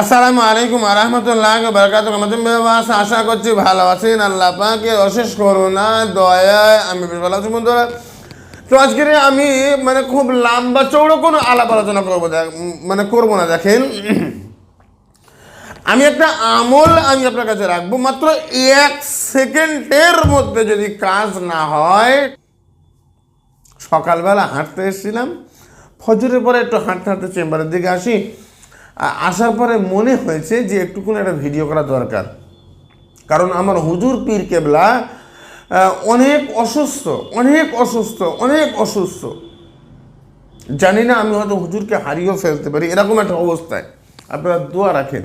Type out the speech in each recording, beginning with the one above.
আসসালামু আলাইকুম আরহামতুল্লাহ বরকাত আশা করছি ভালো আছেন। আল্লাহ পাকে অশেষ করুণা, দয়ায় আমি বেশ ভালো আছি বন্ধুরা। তো আজকে আমি মানে খুব লম্বা চৌড়ো কোনো আলাপ আলোচনা করব মানে করব না, দেখেন। আমি একটা আমল আমি আপনার কাছে রাখব, মাত্র এক সেকেন্ডের মধ্যে যদি কাজ না হয়, সকালবেলা হাঁটতে এসেছিলাম। ফজরের পরে একটু হাঁটতে হাঁটতে চেম্বারের দিকে আসি। আসার পরে মনে হয়েছে যে একটুকুন একটা ভিডিও করা দরকার। কারণ আমার হুজুর পীর কেবলা অনেক অসুস্থ অনেক অসুস্থ অনেক অসুস্থ। জানি না আমি হয়তো হুজুরকে হারিয়েও ফেলতে পারি, এরকম একটা অবস্থায়। আপনারা দোয়া রাখেন,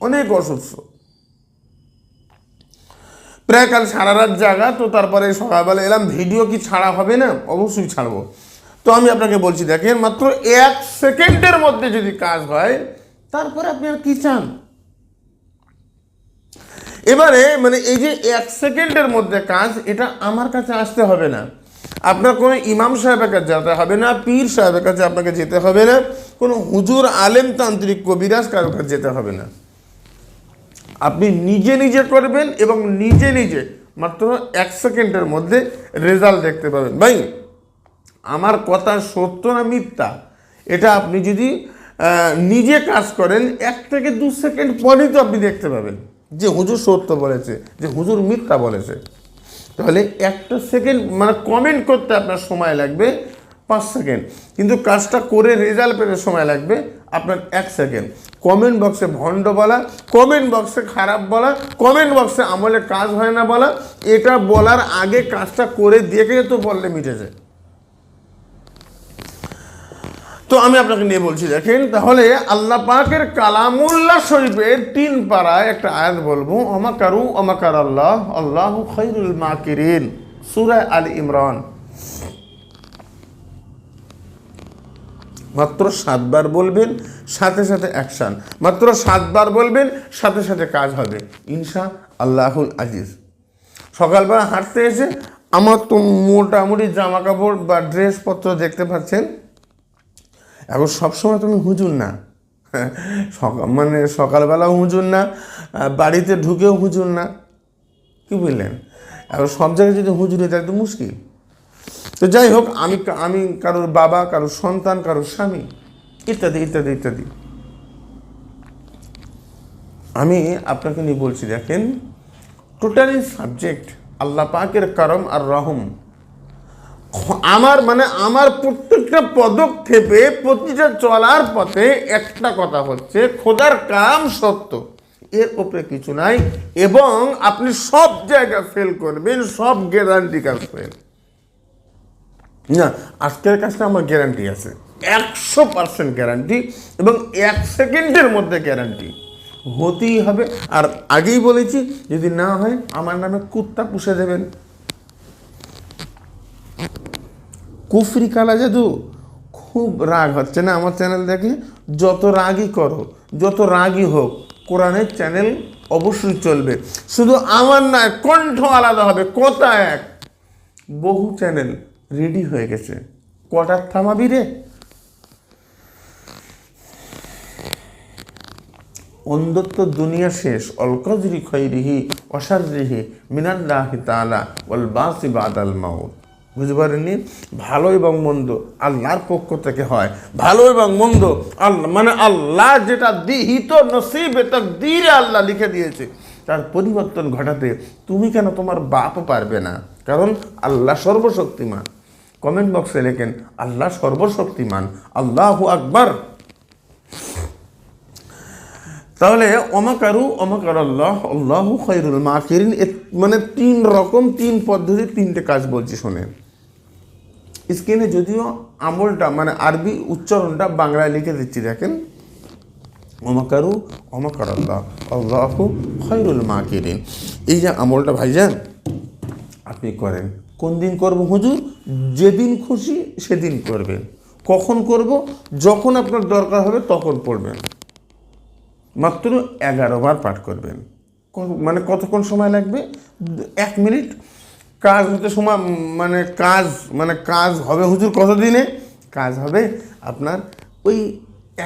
অনেক অসুস্থ। প্রায় কাল সারা রাত জাগা, তো তারপরে সকালবেলা এলাম ভিডিও কি ছাড়া হবে না? অবশ্যই ছাড়বো। তো আমি আপনাকে বলছি, দেখেন মাত্র এক সেকেন্ডের মধ্যে যদি কাজ হয় তারপরে আপনি আর কি চান? এবারে মানে এই যে এক সেকেন্ডের মধ্যে কাজ, এটা আমার কাছে আসতে হবে না। আপনার কোনো ইমাম সাহেবের কাছে যেতে হবে না, পীর সাহেবের কাছে আপনাকে যেতে হবে না, কোনো হুজুর, আলেম, তান্ত্রিক, কবিরাজ কারোর কাছে যেতে হবে না। আপনি নিজে নিজে করবেন এবং নিজে নিজে মাত্র এক সেকেন্ডের মধ্যে রেজাল্ট দেখতে পাবেন। ভাই, আমার কথা সত্য না মিথ্যা? এটা আপনি যদি নিজে কাজ করেন, এক থেকে দু সেকেন্ড পরেই তো আপনি দেখতে পাবেন যে হুজুর সত্য বলেছে, যে হুজুর মিথ্যা বলেছে। তাহলে একটা সেকেন্ড মানে কমেন্ট করতে আপনার সময় লাগবে পাঁচ সেকেন্ড। কিন্তু কাজটা করে রেজাল্ট পেতে সময় লাগবে আপনার এক সেকেন্ড। কমেন্ট বক্সে ভণ্ড বলা কমেন্ট বক্সে খারাপ বলা কমেন্ট বক্সে আমলে কাজ হয় না বলা, এটা বলার আগে কাজটা করে দেখে তো বললে মিটে যায় তো আমি আপনাকে নিয়ে বলছি, দেখেন, তাহলে আল্লাহ পাকের কালামুল্লাহ শরীফের তিন পাড়ায় একটা আয়াত বলব অমাকারু অমাকার আল্লাহ আল্লাহ খৈরুল মাকিরিন সুরায় আল ইমরান। মাত্র সাতবার বলবেন, সাথে সাথে অ্যাকশান। মাত্র সাতবার বলবেন, সাথে সাথে কাজ হবে। ইনশা আল্লাহুল আজিজ। সকালবেলা হাঁটতে এসে আমার তো মোটামুটি জামা কাপড় বা ড্রেসপত্র দেখতে পাচ্ছেন। এখন সবসময় তুমি হুজুর না। মানে সকালবেলাও হুজুর না বাড়িতে ঢুকেও হুজুর না। কি বুঝলেন এখন সব জায়গায় যদি হুজুর হয়, তাহলে তো মুশকিল। তো যাই হোক, আমি আমি কারোর বাবা, কারোর সন্তান, কারোর স্বামী, ইত্যাদি ইত্যাদি ইত্যাদি। আমি আপনাকে নিয়ে বলছি, দেখেন টোটালি সাবজেক্ট আল্লাহ পাকের করম আর রহম। আমার মানে আমার প্রত্যেকটা পদক্ষেপে প্রতিটা চলার পথে একটা কথা হচ্ছে, খোদার কাম সত্য। এর উপরে কিছু নাই, এবং আপনি সব জায়গা ফেল করবেন, সব গ্যারান্টি কাজ ফেল না, আজকের কাজটা আমার গ্যারান্টি আছে। একশো পার্সেন্ট গ্যারান্টি এবং এক সেকেন্ডের মধ্যে গ্যারান্টি হতেই হবে, আর আগেই বলেছি, যদি না হয়, আমার নামে কুত্তা পুষে দেবেন। কুফরি কালা জাদু? খুব রাগ হচ্ছে না আমার চ্যানেল দেখে? যত রাগই করো, যত রাগই হোক, কোরআনের চ্যানেল অবশ্যই চলবে। শুধু আমার নয়, কণ্ঠ আলাদা হবে, কথা এক। বহু চ্যানেল রেডি হয়ে গেছে। কটার থামাবি রে? অন্ধত্ব দুনিয়া শেষ। অলকজরি খৈরিহি অসারিহি মিনাল্লাহি তাআলা, ওয়াল বাসি বাদাল মাউত। বুঝতে পারেননি? ভালো এবং মন্দ আল্লাহর পক্ষ থেকে হয়। ভালো এবং মন্দ আল্লাহ মানে আল্লাহ যেটা দিহিত নসিবে, তাকদীরে আল্লাহ লিখে দিয়েছে। তার পরিবর্তন ঘটাতে তুমি কেন তোমার বাপও পারবে না? কারণ আল্লাহ সর্বশক্তিমান। কমেন্ট বক্সে লেখেন, আল্লাহ সর্বশক্তিমান, আল্লাহ আকবর। তাহলে অমাকারু অমাকার আল্লাহ আল্লাহ খৈরুল মাকিরিন মানে তিন রকম, তিন পদ্ধতি তিনটে কাজ বলছি, শোনেন। স্ক্রিনে যদিও আমলটা মানে আরবি উচ্চারণটা বাংলায় লিখে দিচ্ছি, দেখেন। অমাকারু অমাকার আল্লাহ আল্লাহ খৈরুল মাকিরিন। এই যে আমলটা ভাইজান, আপনি করেন। কোন দিন করব হুজুর? যেদিন খুশি সেদিন করবেন। কখন করব? যখন আপনার দরকার হবে তখন পড়বেন। মাত্র এগারো বার পাঠ করবেন। মানে কতক্ষণ সময় লাগবে? এক মিনিট কাজ হতে সময় মানে কাজ মানে কাজ হবে হুজুর কতদিনে? কাজ হবে আপনার ওই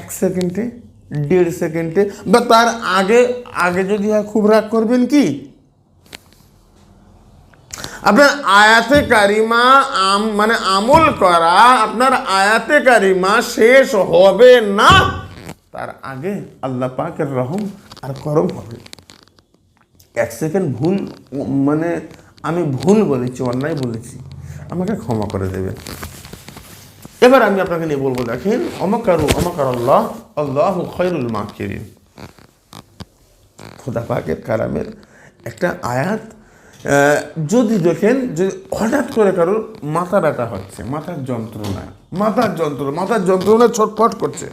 এক সেকেন্ডে, দেড় সেকেন্ডে, বা তার আগে আগে যদি হয় খুব রাগ করবেন কি? আপনার আয়াতে কারিমা আম মানে আমল করা, আপনার আয়াতে কারিমা শেষ হবে না, তার আগে আল্লাহ পাকের রহম আর করম হবে। এক সেকেন্ড ভুল মানে আমি ভুল বলেছি, অন্যায় বলেছি, আমাকে ক্ষমা করে দেবেন এবার আমি আপনাকে নিয়ে বলব, দেখেন, অমকারু অমকার আল্লাহ আল্লাহ খৈরুল মাকিরিন। খোদা পাকের কালামের একটা আয়াত যদি দেখেন যে হঠাৎ করে কারোর মাথা ব্যথা হচ্ছে, মাথার যন্ত্রণা মাথার যন্ত্রণা মাথার যন্ত্রণা ছটফট করছে।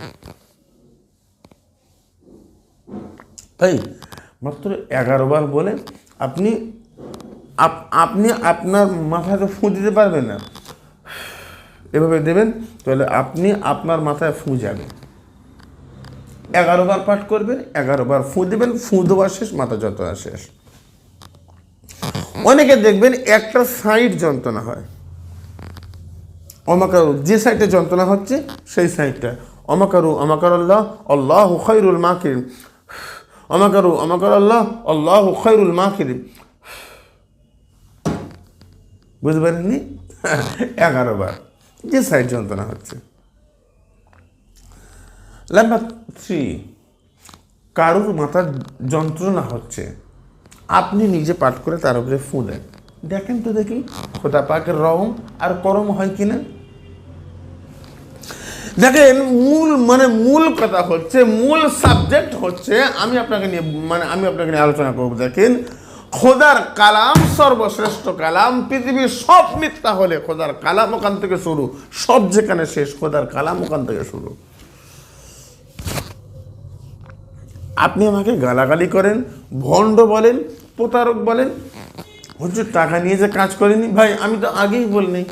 তাই মাত্র এগারো বার বলে আপনি আপ- আপনি আপনার মাথাতে ফুঁ দিতে পারবেন না। এভাবে দেবেন, তাহলে আপনি আপনার মাথায় ফুঁ এগারো বার পাঠ করবেন এগারো বার ফুঁ দেবেন, ফুঁ দেওয়া শেষ, মাথা যন্ত্রণা শেষ। অনেকে দেখবেন একটা সাইড যন্ত্রণা হয়। অমাকারু, যে সাইডে যন্ত্রণা হচ্ছে, সেই সাইডটা। অমাকারু অমাকার আল্লাহ আল্লাহ খৈরুল মাকির অমাকারু অমাকার আল্লাহ আল্লাহ খৈরুল মাকির বুঝতে পারেননি এগারো বার। যে সাইড যন্ত্রণা হচ্ছে। নাম্বার থ্রি, কারুর মাথার যন্ত্রণা হচ্ছে। আপনি নিজে পাঠ করে তার উপরে ফু দেখেন তো দেখি খোদা পাকের রহম আর করম হয় কিনা দেখেন, মূল মানে মূল কথা হচ্ছে, মূল সাবজেক্ট হচ্ছে, আমি আপনাকে নিয়ে মানে আমি আপনাকে নিয়ে আলোচনা করব। দেখেন খোদার কালাম, সর্বশ্রেষ্ঠ কালাম, পৃথিবীর সব মিথ্যা হলে খোদার কালাম ওখান থেকে শুরু। সব যেখানে শেষ, খোদার কালাম ওখান থেকে শুরু। আপনি আমাকে গালাগালি করেন, ভণ্ড বলেন, প্রতারক বলেন হচ্ছে টাকা নিয়ে যে কাজ করেনি? ভাই, আমি তো আগেই বলিনি,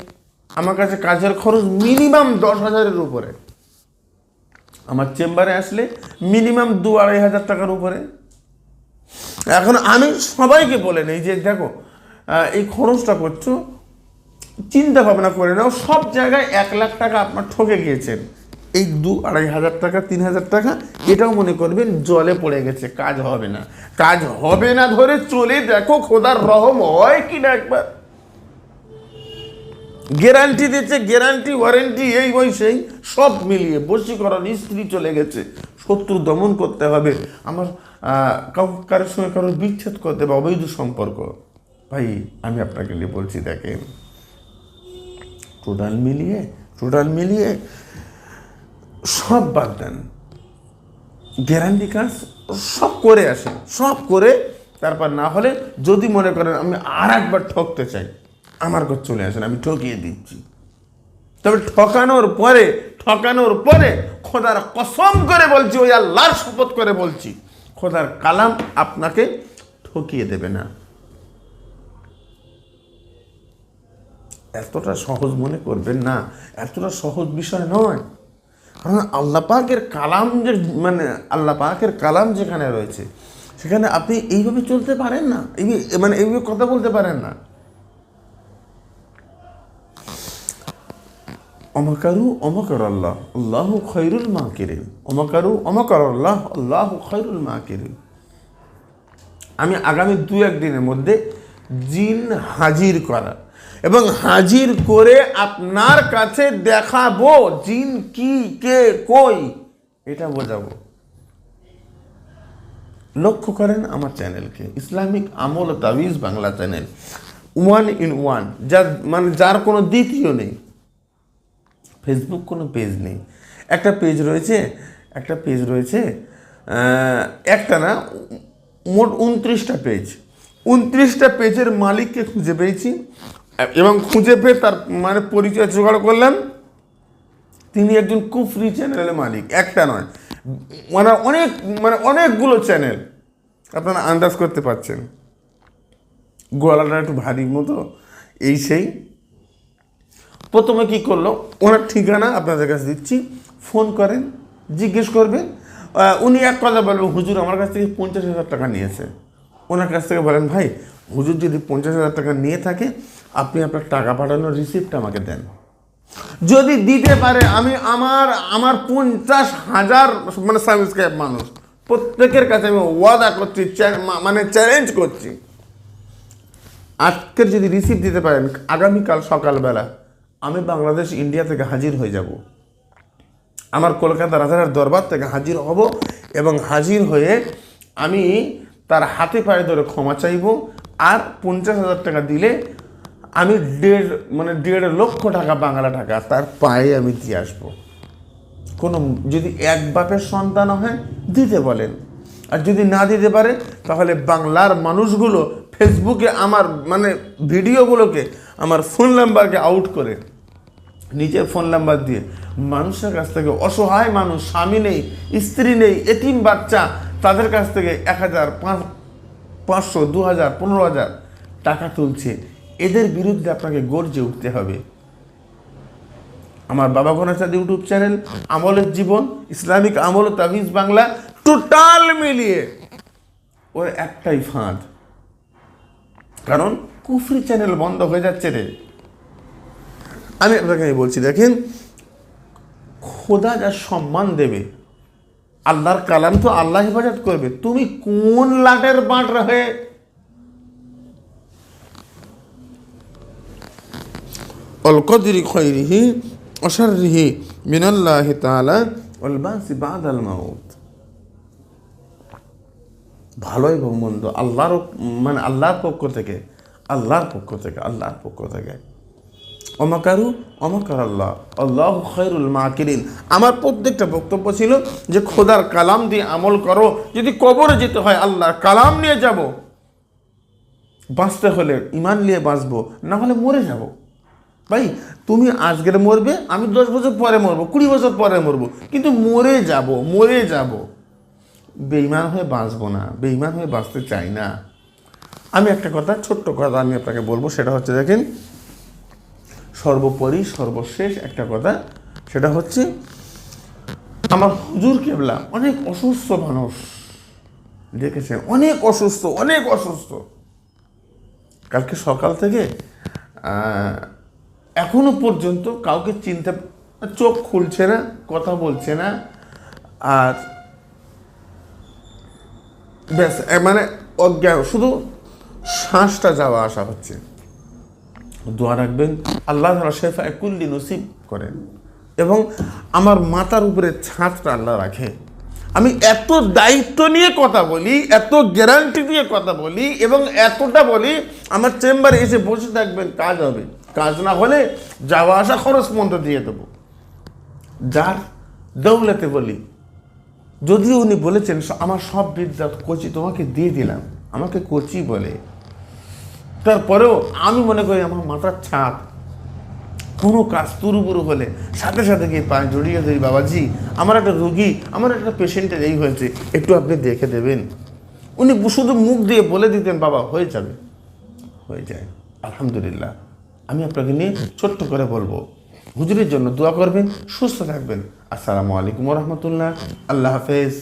আমার কাছে কাজের খরচ মিনিমাম দশ হাজারের উপরে। আমার চেম্বারে আসলে মিনিমাম দু আড়াই হাজার টাকার উপরে। এখন আমি সবাইকে বলে নেই যে দেখো এই খরচটা করছ, চিন্তা ভাবনা করে নাও, সব জায়গায় এক লাখ টাকা আপনার ঠকে গিয়েছেন এই দু আড়াই হাজার টাকা, তিন হাজার টাকা, এটাও মনে করবেন জলে পড়ে গেছে, কাজ হবে না। কাজ হবে না ধরে চলে দেখো খোদার রহম হয় কি না একবার। গ্যারান্টি দিচ্ছে, গ্যারান্টি, ওয়ারেন্টি, এই ওই সেই, সব মিলিয়ে বশীকরণ, স্ত্রী চলে গেছে, শত্রু দমন করতে হবে। আমার কারোর সঙ্গে কারোর বিচ্ছেদ করতে হবে অবৈধ সম্পর্ক। ভাই, আমি আপনাকে নিয়ে বলছি, দেখেন। টোটাল মিলিয়ে টোটাল মিলিয়ে সব বাদ দেন। গ্যারান্টি কাজ সব করে আসেন, সব করে তারপর না হলে যদি মনে করেন আমি আর একবার ঠকতে চাই, আমার ঘর চলে আসেন, আমি ঠকিয়ে দিচ্ছি। তবে ঠকানোর পরে ঠকানোর পরে খোদার কসম করে বলছি, ওই আল্লাহর শপথ করে বলছি। খোদার কালাম আপনাকে ঠকিয়ে দেবে না। এতটা সহজ মনে করবেন না, এতটা সহজ বিষয় নয়। কারণ আল্লাহ পাকের কালাম যে মানে আল্লাহ পাকের কালাম যেখানে রয়েছে, সেখানে আপনি এইভাবে চলতে পারেন না এই মানে এইভাবে কথা বলতে পারেন না। অমকারু অমকর আল্লাহ আল্লাহ খৈরুল মা কিরিন অমকারু অমকর আল্লাহ আল্লাহ খৈরুল মা কিরিন আমি আগামী দু একদিনের মধ্যে জিন হাজির করা এবং হাজির করে আপনার কাছে দেখাবো জিন কি, কে, কই, এটা বোঝাবো। লক্ষ্য করেন আমার চ্যানেলকে, ইসলামিক আমল তাবিজ Bangla channel. One in one, যার মানে যার কোনো দ্বিতীয় নেই। ফেসবুক কোনো পেজ নেই। একটা পেজ রয়েছে, একটা পেজ রয়েছে একটা না, মোট উনত্রিশটা পেজ উনত্রিশটা পেজের মালিককে খুঁজে পেয়েছি, এবং খুঁজে পেয়ে তার মানে পরিচয় জোগাড় করলাম। তিনি একজন কুফরি চ্যানেলের মালিক, একটা নয়। মানে অনেক মানে অনেকগুলো চ্যানেল আপনারা আন্দাজ করতে পারছেন। গলাটা একটু ভারী মতো, এই সেই। প্রথমে কি করল? ওনার ঠিকানা আপনাদের কাছে দিচ্ছি। ফোন করেন, জিজ্ঞেস করবেন। উনি এক কথা বলবেন, হুজুর, আমার কাছ থেকে পঞ্চাশ হাজার টাকা নিয়েছে। ওনার কাছ থেকে বলেন, ভাই, হুজুর যদি পঞ্চাশ হাজার টাকা নিয়ে থাকে, আপনি আপনার টাকা পাঠানোর রিসিপ্টটা আমাকে দেন। যদি দিতে পারে, আমি আমার আমার পঞ্চাশ হাজার মানে সাবস্ক্রাইব মানুষ, প্রত্যেকের কাছে আমি ওয়াদা করছি মানে চ্যালেঞ্জ করছি। আজকের যদি রিসিপ্ট দিতে পারেন, আগামীকাল সকালবেলা আমি বাংলাদেশ ইন্ডিয়া থেকে হাজির হয়ে যাব। আমার কলকাতা রাজার দরবার থেকে হাজির হব এবং হাজির হয়ে আমি তার হাতে পায়ে ধরে ক্ষমা চাইব আর পঞ্চাশ হাজার টাকা দিলে আমি দেড় মানে দেড় লক্ষ টাকা, বাংলা টাকা তার পায়ে আমি দিয়ে আসব। কোনো, যদি এক বাপের সন্তান হয়, দিতে বলেন। আর যদি না দিতে পারে, তাহলে বাংলার মানুষগুলো ফেসবুকে আমার মানে ভিডিওগুলোকে, আমার ফোন নাম্বারকে আউট করে। নিজের ফোন নাম্বার দিয়ে। মানুষের কাছ থেকে অসহায় মানুষ, স্বামী নেই, স্ত্রী নেই, এতিম বাচ্চা, তাদের কাছ থেকে এক হাজার পাঁচ, পাঁচশো, দু হাজার, পনেরো হাজার টাকা তুলছে। এদের বিরুদ্ধে আপনাকে গর্জে উঠতে হবে। আমার বাবা ঘনাচাঁদ ইউটিউব চ্যানেল আমলের জীবন, ইসলামিক আমল তাবিজ বাংলা, টোটাল মিলিয়ে ওর একটাই ফাঁদ। কারণ কুফরি চ্যানেল বন্ধ হয়ে যাচ্ছে রে। আমি আপনাকে বলছি, দেখেন, খোদা যা সম্মান দেবে, আল্লাহর কালাম তো আল্লাহ হেফাজত করবে। তুমি কোন লাটের বাঁট রাখে? অলকদিরি খৈরিহি অসারিহি মিনাল্লাহ তালা অলবাসি বাদ মাউত। ভালো এবং মন্দ, আল্লাহর মানে আল্লাহর পক্ষ থেকে, আল্লাহর পক্ষ থেকে, আল্লাহর পক্ষ থেকে। অমাকারু অমাকার আল্লাহ আল্লাহ খৈরুল মাকিরিন। আমার প্রত্যেকটা বক্তব্য ছিল যে খোদার কালাম দিয়ে আমল করো, যদি কবরে যেতে হয় আল্লাহর কালাম নিয়ে যাব। বাঁচতে হলে ইমান নিয়ে বাঁচবো, না হলে মরে যাব। ভাই, তুমি আজকের মরবে, আমি দশ বছর পরে মরবো, কুড়ি বছর পরে মরবো, কিন্তু মরে যাব মরে যাব। বেইমান হয়ে বাঁচবো না বেইমান হয়ে বাঁচতে চাই না। আমি একটা কথা, ছোট্ট কথা আমি আপনাকে বলব, সেটা হচ্ছে দেখেন সর্বোপরি, সর্বশেষ একটা কথা, সেটা হচ্ছে, আমার হুজুর কেবলা অনেক অসুস্থ মানুষ। দেখেছেন? অনেক অসুস্থ অনেক অসুস্থ। কালকে সকাল থেকে এখনও পর্যন্ত কাউকে চিনতে, চোখ খুলছে না, কথা বলছে না। আর ব্যাস মানে অজ্ঞান, শুধু শ্বাসটা যাওয়া আসা হচ্ছে। দোয়া রাখবেন। আল্লাহ তাআলা শেফা কুল্লি নসিব করেন। এবং আমার মাথার উপরে ছাঁচটা আল্লাহ রাখে। আমি এত দায়িত্ব নিয়ে কথা বলি, এত গ্যারান্টি দিয়ে কথা বলি, এবং এতটা বলি, আমার চেম্বারে এসে বসে থাকবেন, কাজ হবে। কাজ না হলে যাওয়া আসা খরচ পর্যন্ত দিয়ে দেবো। যার দৌলাতে বলি, যদিও উনি বলেছেন, আমার সব বিদ্যা কোচি, তোমাকে দিয়ে দিলাম। আমাকে কোচি বলে। তারপরেও আমি মনে করি আমার মাথার ছাদ কোনো কাজ তুরুবুরু হলে সাথে সাথে গিয়ে পায়ে জড়িয়ে দিই বাবাজি, আমার একটা রুগী, আমার একটা পেশেন্টের এই হয়েছে, একটু আপনি দেখে দেবেন। উনি শুধু মুখ দিয়ে বলে দিতেন, বাবা, হয়ে যাবে। হয়ে যায়। আলহামদুলিল্লাহ। আমি আপনাকে নিয়ে ছোট্ট করে বলব, হুজুরের জন্য দোয়া করবেন, সুস্থ থাকবেন। আসসালামু আলাইকুম রহমতুল্লাহ। আল্লাহ হাফেজ।